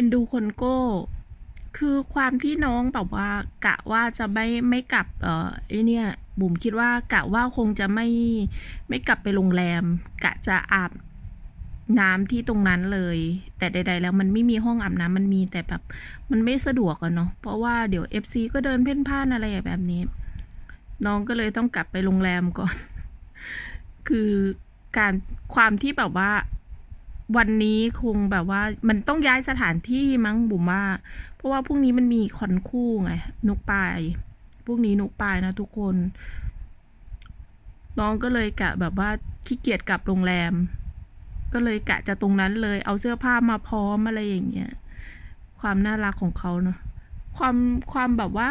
อ็นดูคนโก้ คือความที่น้องแบบว่ากะว่าจะไม่ไม่กลับเอ่อไอเนี่ยบุ๋มคิดว่ากะว่าคงจะไม่ไม่กลับไปโรงแรม กะจะอาบน้ำที่ตรงนั้นเลย แต่ใด ๆ แล้วมันไม่มีห้องอาบน้ำมันมีแต่แบบมันไม่สะดวกอะเนาะเพราะว่าเดี๋ยว FC ก็เดินเพ่นพ่านอะไรแบบนี้ น้องก็เลยต้องกลับไปโรงแรมก่อน คือการความที่แบบว่า วันนี้คงแบบว่ามันต้องย้ายสถานที่มั้งบุ๋มว่า เพราะว่าพรุ่งนี้มันมีคอนคู่ไงนุกปายพรุ่งนี้นุกปายนะทุกคน น้องก็เลยกะแบบว่าขี้เกียจกลับโรงแรม ก็เลยกะจะตรงนั้นเลย เอาเสื้อผ้ามาพร้อมอะไรอย่างเงี้ยความน่ารักของเขาเนาะความความแบบว่า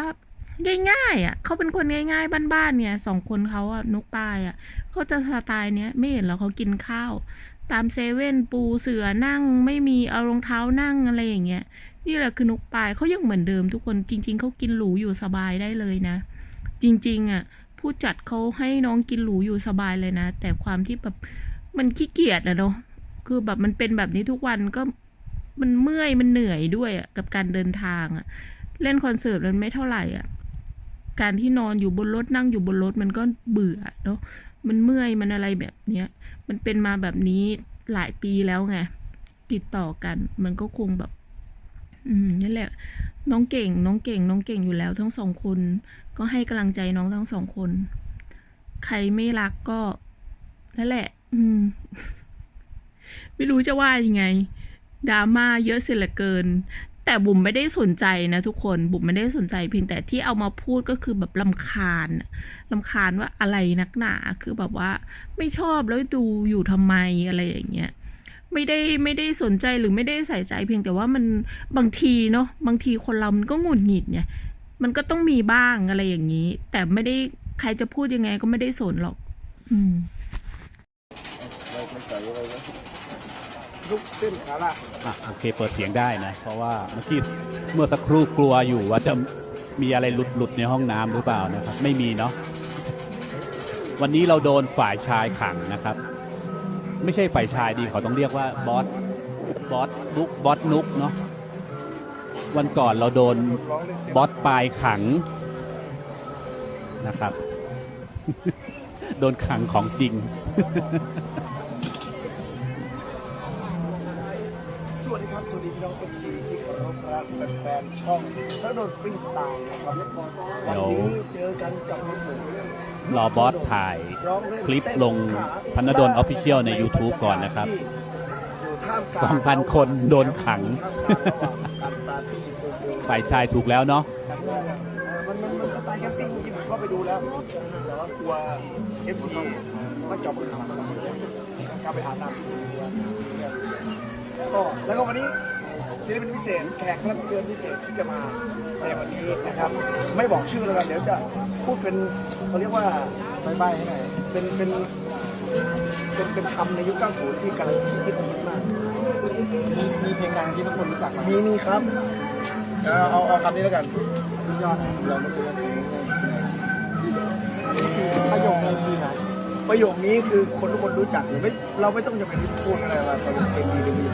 ง่ายๆอะเขาเป็นคนง่าย ๆ บ้านๆเนี่ยสองคนเขาอะนุกปลายอะเขาจะสไตล์เนี้ยไม่เห็นเหรอเขากินข้าว ตามเซเว่นปูเสือนั่งไม่มีเอารองเท้านั่งอะไรอย่างเงี้ยนี่แหละคือนุกปลายเขายังเหมือนเดิมทุกคนจริง ๆเขากินหรูอยู่สบายได้เลยนะ จริงๆอะผู้จัดเขาให้น้องกินหรูอยู่สบายเลยนะ แต่ความที่แบบมันขี้เกียจอะเนาะคือแบบมันเป็นแบบนี้ทุกวันก็มันเมื่อยมันเหนื่อยด้วยอะกับการเดินทางอะเล่นคอนเสิร์ตมันไม่เท่าไหร่อะการที่นอนอยู่บนรถนั่งอยู่บนรถมันก็เบื่อเนาะ มันเมื่อยมันอะไรแบบเนี้ย มันเป็นมาแบบนี้หลายปีแล้วไงติดต่อกัน มันก็คงแบบ อืมนั่นแหละ น้องเก่ง น้องเก่ง น้องเก่งอยู่แล้วทั้งสองคน ก็ให้กำลังใจน้องทั้งสองคน ใครไม่รักก็นั่นแหละ อืม ไม่รู้จะว่ายังไงดราม่าเยอะเสียเหลือเกิน แต่บุ๋มไม่ได้สนใจนะทุกคนบุ๋มไม่ได้สนใจเพียงแต่ที่เอามาพูดก็คือแบบลำคาญลำคาญว่าอะไรนักหนาคือแบบว่าไม่ชอบแล้วดูอยู่ทำไมอะไรอย่างเงี้ยไม่ได้ไม่ได้สนใจหรือไม่ได้ใส่ใจ เพียงแต่ว่ามันบางทีเนาะบางทีคนเรามันก็หงุดหงิดไงมันก็ต้องมีบ้างอะไรอย่างนี้ แต่ไม่ได้ใครจะพูดยังไงก็ไม่ได้สนหรอก อืมไม่ใส่อะไรนะ ลูกเส้นขาละอะโอเคเปิดเสียงได้นะ เพราะว่าเมื่อกี้เมื่อสักครู่กลัวอยู่ว่าจะมีอะไรหลุดหลุดในห้องน้ำหรือเปล่านะครับ ไม่มีเนาะวันนี้เราโดนฝ่ายชายขังนะครับ ไม่ใช่ฝ่ายชายดีเขาต้องเรียกว่าบอสบอสนุกบอสนุกเนาะวันก่อนเราโดนบอสปลายขังนะครับ โดนขังของจริง วัสดีครับ สวัสดีพี่น้องเป็นซีที่เคารพรักแฟนๆช่องพระโดนฟรีสไตล์นะครับวันนี้เจอกันกับผมรอบอสถ่ายร้องเล่นคลิปลงพนดล Official ใน YouTube ก่อนนะครับอยู่ท่ามกลาง2,000 คนโดนขังท่ามกลางระหว่างการปาร์ตี้โกโก้ฝ่ายชายถูกแล้วเนาะมันมันมันสไตล์แคมปิ้งจริงๆผมก็ไปดูแล้ว แต่ว่ากลัวเอฟทีก็จอบปัญหาการไปอาบน้ำที่เรือ ก็แล้วก็วันนี้ศิลปินพิเศษแขกรับเชิญพิเศษที่จะมาในวันนี้นะครับ ไม่บอกชื่อแล้วกันเดี๋ยวจะพูดเป็นเขาเรียกว่าใบๆให้หน่อยเป็นเป็นเป็นเป็นคำในยุค90ที่กำลังคิดกันมากมีเพลงดังที่ทุกคนรู้จักไหมมีมีครับเอาเอาเอาคำนี้แล้วกันสุดยอดนะเราไม่คุยกันเองประโยคนึงดีนะ ประโยคนี้คือคนทุกคนรู้จักหรือไม่เราไม่ต้องจะเป็นพูดอะไรว่าตอนเป็นดีหรือไม่ดี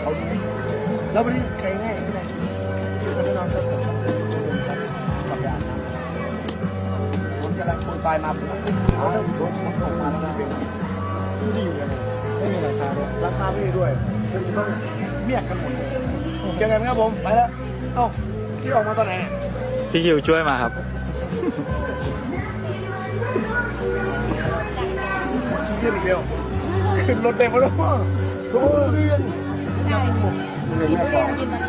เขาดีแล้ววันนี้ใครง่ายที่ไหนคือคนที่นอนก็ผมต้องเป็นคนครับกับยานผมกำลังคุยไปมาผมก็เขาเริ่มรถมันตกมาแล้วนะเป็นดูดีอยู่เลยไม่มีราคาด้วยราคาไม่ดีด้วยคือต้องเมียกกันหมดเลยเจอกันครับผมไปแล้วเอ้าที่ออกมาตอนไหนพี่คิวช่วยมาครับ ขึ้นอีกเดียวขึ้นรถเต็มแล้วทุกเดือนยังผมเป็นแม่ปองน่า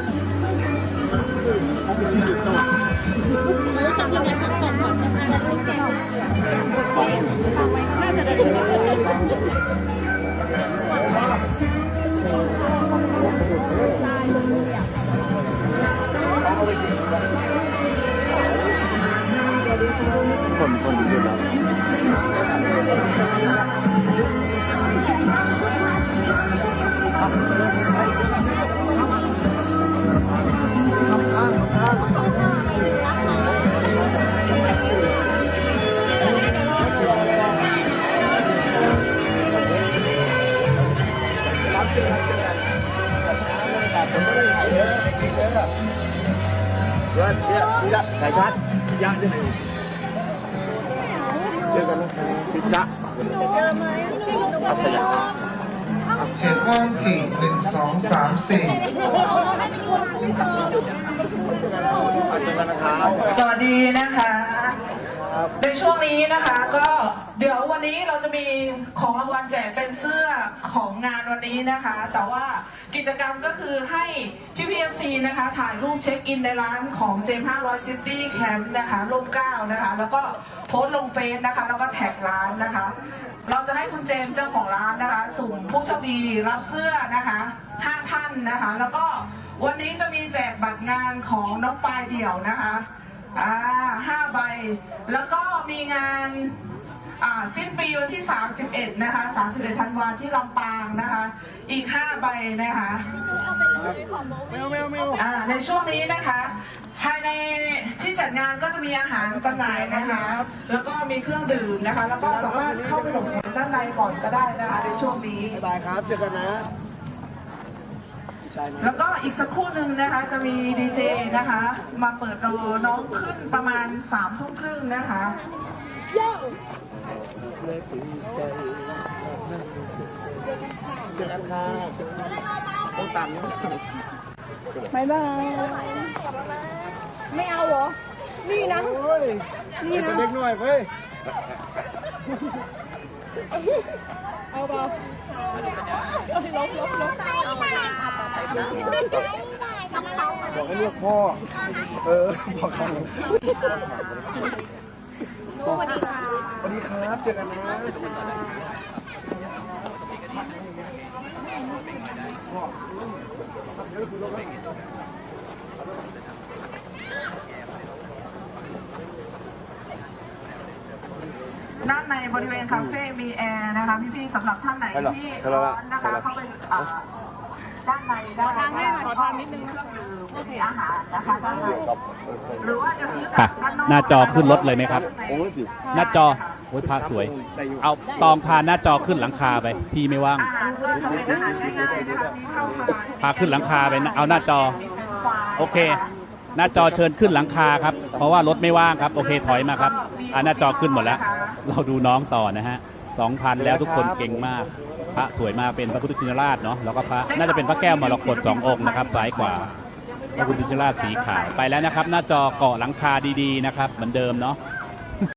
Vâng, dạ, giải thoát, dạ, dạ, dạ, dạ, dạ, dạ, dạ, dạ, dạ, dạ, เยอะพิจสายชาร์จพิจใช่ไหมเจอกันนะครับพิจอาสยามเฉียดว่างจีหนึ่งสองสามสี่อาเจอกันนะครับ สวัสดีนะคะ ในช่วงนี้นะคะก็เดี๋ยววันนี้เราจะมีของรางวัลแจกเป็นเสื้อของงานวันนี้นะคะ แต่ว่ากิจกรรมก็คือให้พี่พีเอฟซีนะคะถ่ายรูปเช็คอินในร้านของเจม500 City Camp นะคะร่มเก้านะคะ แล้วก็โพสต์ลงเฟซนะคะ แล้วก็แท็กร้านนะคะ เราจะให้คุณเจมเจ้าของร้านนะคะสุ่มผู้โชคดีรับเสื้อนะคะ5ท่านนะคะ แล้วก็วันนี้จะมีแจกบัตรงานของน้องปลายเดี่ยวนะคะ อ่าห้าใบ แล้วก็มีงานอ่าสิ้นปีวันที่ 31 นะคะ 31 ธันวาที่ลำปางนะคะ อีก 5 ใบนะคะ ไม่เอาไม่เอาไม่เอาอ่าในช่วงนี้นะคะ ภายในที่จัดงานก็จะมีอาหารจำหน่ายนะคะ แล้วก็มีเครื่องดื่มนะคะ แล้วก็สามารถเข้าไปหลบฝนด้านในก่อนก็ได้นะคะในช่วงนี้บ๊ายบายครับเจอกันนะใช่ไหม แล้วก็อีกสักครู่หนึ่งนะคะจะมีดีเจนะคะ มาเปิดรอน้องขึ้นประมาณสามทุ่มครึ่งนะคะเลยถึงใจเจอกันค่ะต้องตามนะบายบายไม่เอาเหรอ นี่นะโอ้ยนี่นะเป็นเด็กหน่อยเว้ย เอาเปล่าลบลบลบบอกให้เรียกพ่อ เออบอกใครสวัสดีค่ะสวัสดีครับ เจอกันนะด้านในบริเวณคาเฟ่มีแอร์นะคะพี่ๆสำหรับท่านไหนไปเหรอที่ไปแล้วร้ล่ะอนนะคะไปแล้วเข้าไปอ่าด้านในได้ขอทางให้หน่อยขอทางนิดนึงเครื่องดื่มมีอาหารนะคะด้านในหรือว่าจะซื้อค่ะจากด้านนอกหน้าจอขึ้นรถเลยไหมครับโอ้ยสิหน้าจอโอ้ยพาสวย เอาตองพาหน้าจอขึ้นหลังคาไป ที่ไม่ว่างอาหารก็ทำเป็นอาหารง่ายๆนะคะมีข้าวผัดพาขึ้นหลังคาไปนะเอาหน้าจอ โอเค หน้าจอเชิญขึ้นหลังคาครับ เพราะว่ารถไม่ว่างครับ โอเคถอยมาครับอ่าหน้าจอขึ้นหมดแล้ว เราดูน้องต่อนะฮะสองพันแล้วทุกคนเก่งมาก พระสวยมากเป็นพระพุทธชินราชเนาะ แล้วก็พระน่าจะเป็นพระแก้วมรกตสององค์นะครับซ้ายขวาพระพุทธชินราชสีขาว ไปแล้วนะครับ หน้าจอเกาะหลังคาดีๆนะครับ เหมือนเดิมเนาะ